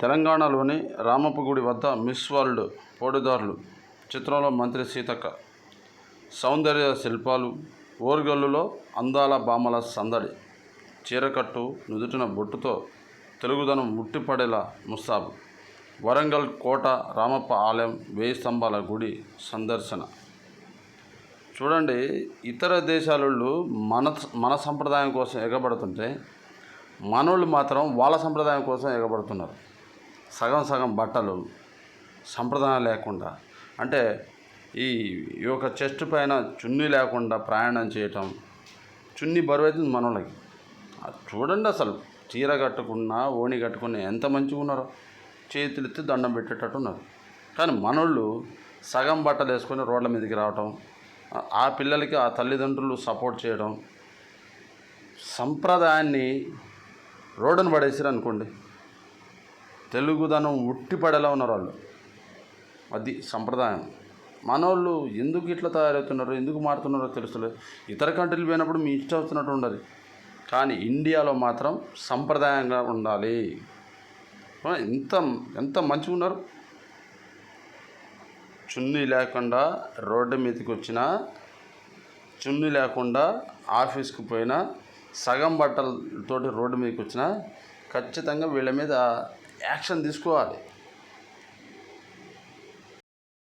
తెలంగాణలోని రామప్పగుడి వద్ద miss world పోటీదారులు చిత్రంలో మంత్రి సీతక్క. సౌందర్య శిల్పాలు ఓర్గల్లులో అందాల బామల సందడి చీరకట్టు నుదుటిన బొట్టుతో తెలుగుదనం ముట్టిపడేలా ముస్తాబు. వరంగల్ కోట రామప్ప ఆలయం వేయి స్తంభాల గుడి సందర్శన. చూడండి ఇతర దేశాలలో మన మన సంప్రదాయం కోసం ఎగబడుతుంటే మనోళ్ళు మాత్రం వాళ్ళ సంప్రదాయం కోసం ఎగబడుతున్నారు. సగం సగం బట్టలు సంప్రదాయం లేకుండా అంటే ఈ యొక్క చెస్ట్ పైన చున్నీ లేకుండా ప్రయాణం చేయటం చున్నీ బరువు అవుతుంది మనోళ్ళకి చూడండి అసలు చీర కట్టుకున్నా ఓణి కట్టుకున్నా ఎంత మంచిగా ఉన్నారో. చేతులు ఎత్తి దండం పెట్టేటట్టు ఉన్నారు. కానీ మనోళ్ళు సగం బట్టలు వేసుకొని రోడ్ల మీదకి రావటం ఆ- ఆ పిల్లలకి ఆ తల్లిదండ్రులు సపోర్ట్ చేయడం సంప్రదాయాన్ని రోడ్డును పడేసారు అనుకోండి తెలుగుదనం ఉట్టిపడేలా ఉన్నారు వాళ్ళు. అది సంప్రదాయం. మనోళ్ళు ఎందుకు ఇట్లా తయారవుతున్నారో ఎందుకు మారుతున్నారో తెలుస్తలేదు. ఇతర కంట్రీలు పోయినప్పుడు మీ ఇష్టం వస్తున్నట్టు ఉండదు. కానీ ఇండియాలో మాత్రం సంప్రదాయంగా ఉండాలి. ఎంత ఎంత మంచిగా ఉన్నారు. చున్నీ లేకుండా రోడ్డు మీదకి వచ్చినా చున్నీ లేకుండా ఆఫీస్కి పోయినా సగం బట్టలతోటి రోడ్డు మీదకి వచ్చినా ఖచ్చితంగా వీళ్ళ మీద యాక్షన్ తీసుకోవాలి.